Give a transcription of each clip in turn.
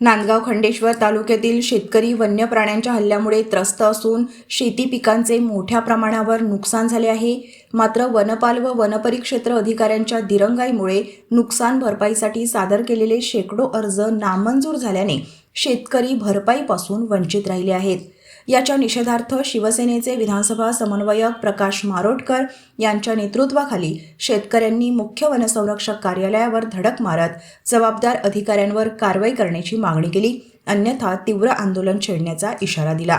नांदगाव खंडेश्वर तालुक्यातील शेतकरी वन्य प्राण्यांच्या हल्ल्यामुळे त्रस्त असून शेती पिकांचे मोठ्या प्रमाणावर नुकसान झाले आहे. मात्र वनपाल व वनपरिक्षेत्र अधिकाऱ्यांच्या दिरंगाईमुळे नुकसान भरपाईसाठी सादर केलेले शेकडो अर्ज नामंजूर झाल्याने शेतकरी भरपाईपासून वंचित राहिले आहेत. याच्या निषेधार्थ शिवसेनेचे विधानसभा समन्वयक प्रकाश मारोटकर यांच्या नेतृत्वाखाली शेतकऱ्यांनी मुख्य वनसंरक्षक कार्यालयावर धडक मारत जबाबदार अधिकाऱ्यांवर कारवाई करण्याची मागणी केली. अन्यथा तीव्र आंदोलन छेडण्याचा इशारा दिला.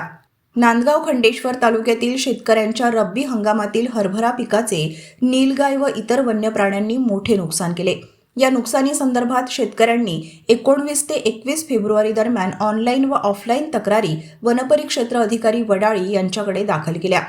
नांदगाव खंडेश्वर तालुक्यातील शेतकऱ्यांच्या रब्बी हंगामातील हरभरा पिकाचे नीलगाय व इतर वन्य प्राण्यांनी मोठे नुकसान केले. या नुकसानी संदर्भात शेतकऱ्यांनी एकोणवीस ते एकवीस फेब्रुवारी दरम्यान ऑनलाईन व ऑफलाईन तक्रारी वनपरिक्षेत्र अधिकारी वडाळी यांच्याकडे दाखल केल्या.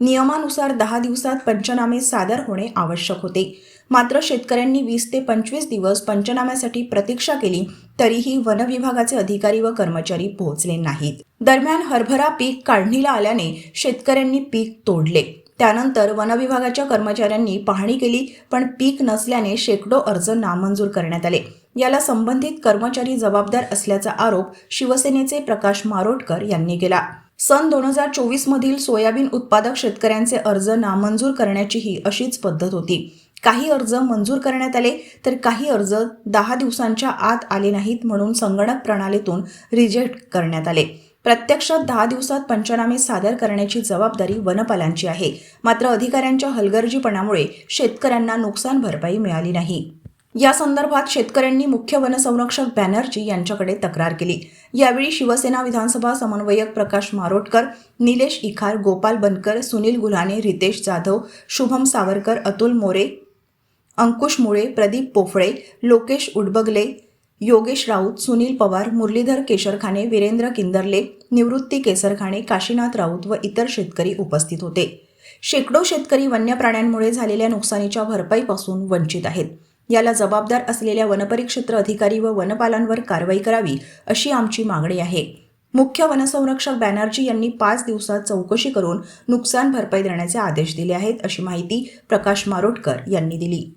नियमानुसार दहा दिवसात पंचनामे सादर होणे आवश्यक होते. मात्र शेतकऱ्यांनी वीस ते पंचवीस दिवस पंचनाम्यासाठी प्रतीक्षा केली तरीही वन विभागाचे अधिकारी व कर्मचारी पोहोचले नाहीत. दरम्यान हरभरा पीक काढणीला आल्याने शेतकऱ्यांनी पीक तोडले. त्यानंतर वनविभागाच्या कर्मचाऱ्यांनी पाहणी केली पण पीक नसल्याने शेकडो अर्ज नामंजूर करण्यात आले. याला संबंधित कर्मचारी जबाबदार असल्याचा आरोप शिवसेनेचे प्रकाश मारोटकर यांनी केला. सन दोन हजार चोवीस मधील सोयाबीन उत्पादक शेतकऱ्यांचे अर्ज नामंजूर करण्याचीही अशीच पद्धत होती. काही अर्ज मंजूर करण्यात आले तर काही अर्ज दहा दिवसांच्या आत आले नाहीत म्हणून संगणक प्रणालीतून रिजेक्ट करण्यात आले. प्रत्यक्षात दहा दिवसात पंचनामे सादर करण्याची जबाबदारी वनपालांची आहे. मात्र अधिकाऱ्यांच्या हलगर्जीपणामुळे शेतकऱ्यांना नुकसान भरपाई मिळाली नाही. या संदर्भात शेतकऱ्यांनी मुख्य वनसंरक्षक बॅनर्जी यांच्याकडे तक्रार केली. यावेळी शिवसेना विधानसभा समन्वयक प्रकाश मारोटकर निलेश इखार गोपाल बनकर सुनील गुल्हाने रितेश जाधव शुभम सावरकर अतुल मोरे अंकुश मुळे प्रदीप पोफळे लोकेश उडबगले योगेश राऊत सुनील पवार मुरलीधर केशरखाने वीरेंद्र किंदरले निवृत्ती केसरखाने काशीनाथ राऊत व इतर शेतकरी उपस्थित होते. शेकडो शेतकरी वन्य प्राण्यांमुळे झालेल्या नुकसानीच्या भरपाईपासून वंचित आहेत. याला जबाबदार असलेल्या वनपरिक्षेत्र अधिकारी व वनपालांवर कारवाई करावी अशी आमची मागणी आहे. मुख्य वनसंरक्षक बॅनर्जी यांनी पाच दिवसात चौकशी करून नुकसान भरपाई देण्याचे आदेश दिले आहेत अशी माहिती प्रकाश मारोटकर यांनी दिली.